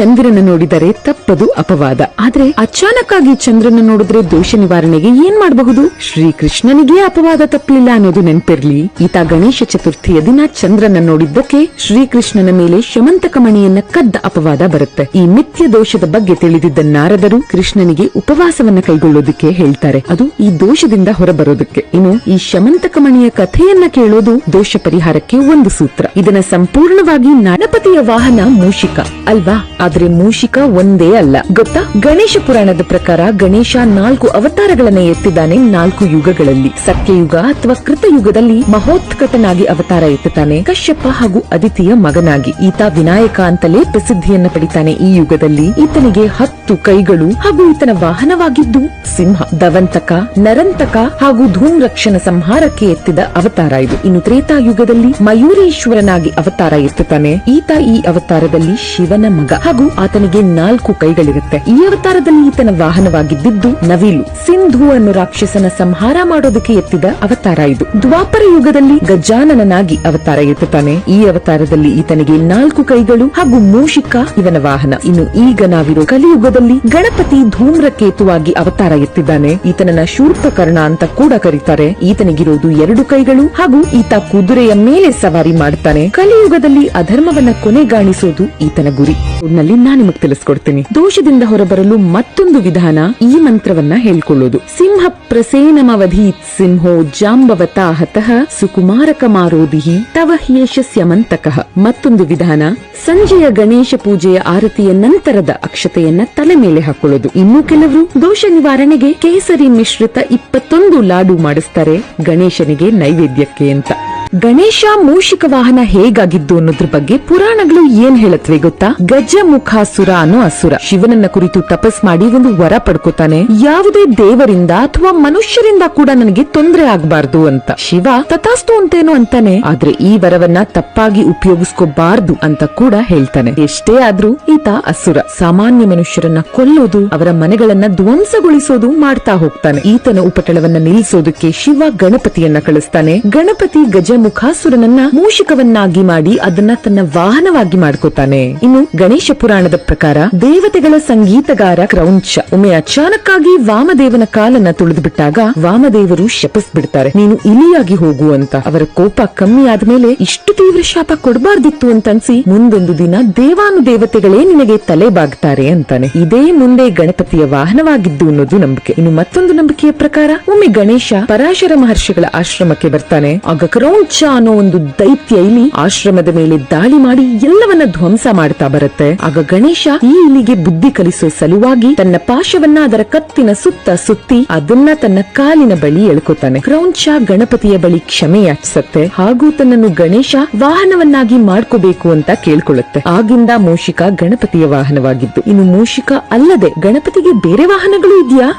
ಚಂದ್ರನ ನೋಡಿದರೆ ತಪ್ಪದು ಅಪವಾದ. ಆದ್ರೆ ಅಚಾನಕ್ ಆಗಿ ಚಂದ್ರನ ನೋಡಿದ್ರೆ ದೋಷ ನಿವಾರಣೆಗೆ ಏನ್ ಮಾಡಬಹುದು? ಶ್ರೀಕೃಷ್ಣನಿಗೆ ಅಪವಾದ ತಪ್ಪಲಿಲ್ಲ ಅನ್ನೋದು ನೆನ್ಪಿರ್ಲಿ. ಈತ ಗಣೇಶ ಚತುರ್ಥಿಯ ದಿನ ಚಂದ್ರನ ನೋಡಿದ್ದಕ್ಕೆ ಶ್ರೀಕೃಷ್ಣನ ಮೇಲೆ ಶಮಂತಕ ಮಣಿಯನ್ನ ಕದ್ದ ಅಪವಾದ ಬರುತ್ತೆ. ಈ ಮಿಥ್ಯ ದೋಷದ ಬಗ್ಗೆ ತಿಳಿದಿದ್ದ ನಾರದರು ಕೃಷ್ಣನಿಗೆ ಉಪವಾಸವನ್ನ ಕೈಗೊಳ್ಳೋದಕ್ಕೆ ಹೇಳ್ತಾರೆ. ಅದು ಈ ದೋಷದಿಂದ ಹೊರಬರೋದಕ್ಕೆ. ಇನ್ನು ಈ ಶಮಂತಕ ಮಣಿಯ ಕಥೆಯನ್ನ ಕೇಳೋದು ದೋಷ ಪರಿಹಾರಕ್ಕೆ ಒಂದು ಸೂತ್ರ. ಇದನ್ನ ಸಂಪೂರ್ಣವಾಗಿ ನಡಪತಿಯ ವಾಹನ ಮೂಷಿಕ. ಅಲ್ವಾ? ಆದ್ರೆ ಮೂಷಿಕ ಒಂದೇ ಅಲ್ಲ. ಗೊತ್ತಾ? ಗಣೇಶ ಪುರಾಣದ ಪ್ರಕಾರ ಗಣೇಶ ನಾಲ್ಕು ಅವತಾರಗಳನ್ನ ಎತ್ತಿದ್ದಾನೆ ನಾಲ್ಕು ಯುಗಗಳಲ್ಲಿ. ಸತ್ಯಯುಗ ಅಥವಾ ಕೃತಯುಗದಲ್ಲಿ ಮಹೋತ್ಕಟನಾಗಿ ಅವತಾರ ಎತ್ತುತ್ತಾನೆ ಕಶ್ಯಪ ಹಾಗೂ ಅದಿತಿಯ ಮಗನಾಗಿ. ಈತ ವಿನಾಯಕ ಅಂತಲೇ ಪ್ರಸಿದ್ಧಿಯನ್ನ ಪಡಿತಾನೆ ಈ ಯುಗದಲ್ಲಿ. ಈತನಿಗೆ ಹತ್ತು ಕೈಗಳು ಹಾಗೂ ಈತನ ವಾಹನವಾಗಿದ್ದು, ಸಿಂಹ ದವಂತಕ ನರಂತಕ ಹಾಗೂ ಧೂಮ್ರಕ್ಷಣ ಸಂಹಾರಕ್ಕೆ ಎತ್ತಿದ ಅವತಾರ ಇದು. ಇನ್ನು ತ್ರೇತಾಯುಗದಲ್ಲಿ ಮಯೂರೇಶ್ವರನಾಗಿ ಅವತಾರ ಎತ್ತುತ್ತಾನೆ ಈತ ಈ ಅವತಾರದಲ್ಲಿ ಶಿವನ ಮಗ ಹಾಗೂ ಆತನಿಗೆ ನಾಲ್ಕು ಕೈಗಳಿರುತ್ತೆ. ಈ ಅವತಾರದಲ್ಲಿ ಈತನ ವಾಹನವಾಗಿದ್ದು ನವಿಲು, ಸಿಂಧು ಅನ್ನು ರಾಕ್ಷಸನ ಸಂಹಾರ ಮಾಡೋದಕ್ಕೆ ಎತ್ತಿದ ಅವತಾರ ಇದು. ದ್ವಾಪರ ಯುಗದಲ್ಲಿ ಗಜಾನನನಾಗಿ ಅವತಾರ ಎತ್ತುತ್ತಾನೆ ಈ ಅವತಾರದಲ್ಲಿ ಈತನಿಗೆ ನಾಲ್ಕು ಕೈಗಳು ಹಾಗೂ ಮೂಷಿಕ ಇವನ ವಾಹನ. ಇನ್ನು ಈಗ ನಾವಿರೋ ಕಲಿಯುಗದಲ್ಲಿ ಗಣಪತಿ ಧೂಮ್ರಕೇತುವಾಗಿ ಅವತಾರ ಎತ್ತಿದ್ದಾನೆ. ಈತನನ್ನ ಶೂರ್ಪಕರ್ಣ ಅಂತ ಕೂಡ ಕರೀತಾರೆ. ಈತನಿಗಿರೋದು ಎರಡು ಕೈಗಳು ಹಾಗೂ ಈತ ಕುದುರೆಯ ಮೇಲೆ ಸವಾರಿ ಮಾಡುತ್ತಾನೆ. ಕಲಿಯುಗದಲ್ಲಿ ಅಧರ್ಮವನ್ನ ಕೊನೆಗಾಣಿಸೋದು ಈತನ ಗುರಿ. ನಲ್ಲಿ ನಾನು ನಿಮಗೆ ತಿಳಿಸ್ಕೊಡ್ತೀನಿ. ದೋಷದಿಂದ ಹೊರಬರಲು ಮತ್ತೊಂದು ವಿಧಾನ ಈ ಮಂತ್ರವನ್ನ ಹೇಳ್ಕೊಳ್ಳೋದು. ಸಿಂಹ ಪ್ರಸೇನಮವಧೀತ್ ಸಿಂಹೋ ಜಾಂಬವತಾ ಹತಃ ಸುಕುಮಾರಕ ಮಾರೋದಿಹಿ ತವ ಮಂತಕಃ. ಮತ್ತೊಂದು ವಿಧಾನ ಸಂಜೆಯ ಗಣೇಶ ಪೂಜೆಯ ಆರತಿಯ ನಂತರದ ಅಕ್ಷತೆಯನ್ನ ತಲೆ ಮೇಲೆ ಹಾಕೊಳ್ಳೋದು. ಇನ್ನು ಕೆಲವರು ದೋಷ ನಿವಾರಣೆಗೆ ಕೇಸರಿ ಮಿಶ್ರಿತ ಇಪ್ಪತ್ತೊಂದು ಲಾಡು ಮಾಡಿಸ್ತಾರೆ. ಗಣೇಶನಿಗೆ ನೈವೇದ್ಯಕ್ಕೆ ಅಂತ. ಗಣೇಶ ಮೂಷಿಕ ವಾಹನ ಹೇಗಾಗಿದ್ದು ಅನ್ನೋದ್ರ ಬಗ್ಗೆ ಪುರಾಣಗಳು ಏನ್ ಹೇಳತ್ವೆ ಗೊತ್ತಾ? ಗಜ ಮುಖಾಸುರ ಅನ್ನೋ ಅಸುರ. ಶಿವನನ್ನ ಕುರಿತು ತಪಸ್ ಮಾಡಿ ಒಂದು ವರ ಪಡ್ಕೋತಾನೆ. ಯಾವುದೇ ದೇವರಿಂದ ಅಥವಾ ಮನುಷ್ಯರಿಂದ ಕೂಡ ನನಗೆ ತೊಂದರೆ ಆಗ್ಬಾರ್ದು ಅಂತ. ಶಿವ ತಥಾಸ್ತು ಅಂತೇನು ಅಂತಾನೆ. ಆದ್ರೆ ಈ ವರವನ್ನ ತಪ್ಪಾಗಿ ಉಪಯೋಗಿಸ್ಕೋಬಾರ್ದು ಅಂತ ಕೂಡ ಹೇಳ್ತಾನೆ. ಎಷ್ಟೇ ಆದ್ರೂ ಈತ ಅಸುರ. ಸಾಮಾನ್ಯ ಮನುಷ್ಯರನ್ನ ಕೊಲ್ಲೋದು, ಅವರ ಮನೆಗಳನ್ನ ಧ್ವಂಸಗೊಳಿಸೋದು ಮಾಡ್ತಾ ಹೋಗ್ತಾನೆ. ಈತನ ಉಪಟಳವನ್ನ ನಿಲ್ಲಿಸೋದಕ್ಕೆ ಶಿವ ಗಣಪತಿಯನ್ನ ಕಳಿಸ್ತಾನೆ. ಗಣಪತಿ ಗಜಮುಖಾಸುರನನ್ನ ಮೂಷಿಕವನ್ನಾಗಿ ಮಾಡಿ ಅದನ್ನ ತನ್ನ ವಾಹನವಾಗಿ ಮಾಡ್ಕೋತಾನೆ. ಇನ್ನು ಗಣೇಶ ಪುರಾಣದ ಪ್ರಕಾರ ದೇವತೆಗಳ ಸಂಗೀತಗಾರ ಕ್ರೌಂಚ ಒಮ್ಮೆ ಅಚಾನಕ್ಕಾಗಿ ವಾಮದೇವನ ಕಾಲನ್ನ ತುಳಿದು ಬಿಟ್ಟಾಗ ವಾಮದೇವರು ಶಪಿಸ್ಬಿಡ್ತಾರೆ. ನೀನು ಇಲಿಯಾಗಿ ಹೋಗು ಅಂತ. ಅವರ ಕೋಪ ಕಮ್ಮಿ ಆದ್ಮೇಲೆ ಇಷ್ಟು ತೀವ್ರ ಶಾಪ ಕೊಡಬಾರ್ದಿತ್ತು ಅಂತ ಅನ್ಸಿ ಮುಂದೊಂದು ದಿನ ದೇವಾನು ದೇವತೆಗಳೇ ನಿನಗೆ ತಲೆ ಬಾಗ್ತಾರೆ ಅಂತಾನೆ. ಇದೇ ಮುಂದೆ ಗಣಪತಿಯ ವಾಹನವಾಗಿದ್ದು ಅನ್ನೋದು ನಂಬಿಕೆ. ಇನ್ನು ಮತ್ತೊಂದು ನಂಬಿಕೆಯ ಪ್ರಕಾರ ಒಮ್ಮೆ ಗಣೇಶ ಪರಾಶರ ಮಹರ್ಷಿಗಳ ಆಶ್ರಮಕ್ಕೆ ಬರ್ತಾನೆ. ಆಗ ಕ್ರೌಂಚ ಅನ್ನೋ ಒಂದು ದೈತ್ಯ ಇಲಿ ಆಶ್ರಮದ ಮೇಲೆ ದಾಳಿ ಮಾಡಿ ಎಲ್ಲವನ್ನ ಧ್ವಂಸ ಮಾಡ್ತಾ ಬರುತ್ತೆ. ಆಗ ಗಣೇಶ ಈ ಇಲಿಗೆ ಬುದ್ಧಿ ಕಲಿಸೋ ಸಲುವಾಗಿ ತನ್ನ ಪಾಶವನ್ನ ಅದರ ಕತ್ತಿನ ಸುತ್ತ ಸುತ್ತಿ ಅದನ್ನ ತನ್ನ ಕಾಲಿನ ಬಳಿ ಎಳ್ಕೊತಾನೆ. ಕ್ರೌಂಚ ಗಣಪತಿಯ ಬಳಿ ಕ್ಷಮೆ ಯಾಚಿಸುತ್ತೆ. ಹಾಗೂ ತನ್ನನ್ನು ಗಣೇಶ ವಾಹನವನ್ನಾಗಿ ಮಾಡ್ಕೋಬೇಕು ಅಂತ ಕೇಳ್ಕೊಳ್ಳುತ್ತೆ. ಆಗಿಂದ ಮೂಷಿಕ ಗಣಪತಿಯ ವಾಹನವಾಗಿದ್ದು. ಇನ್ನು ಮೂಷಿಕ ಅಲ್ಲದೆ ಗಣಪತಿಗೆ ಬೇರೆ ವಾಹನಗಳು ಇದೆಯಾ?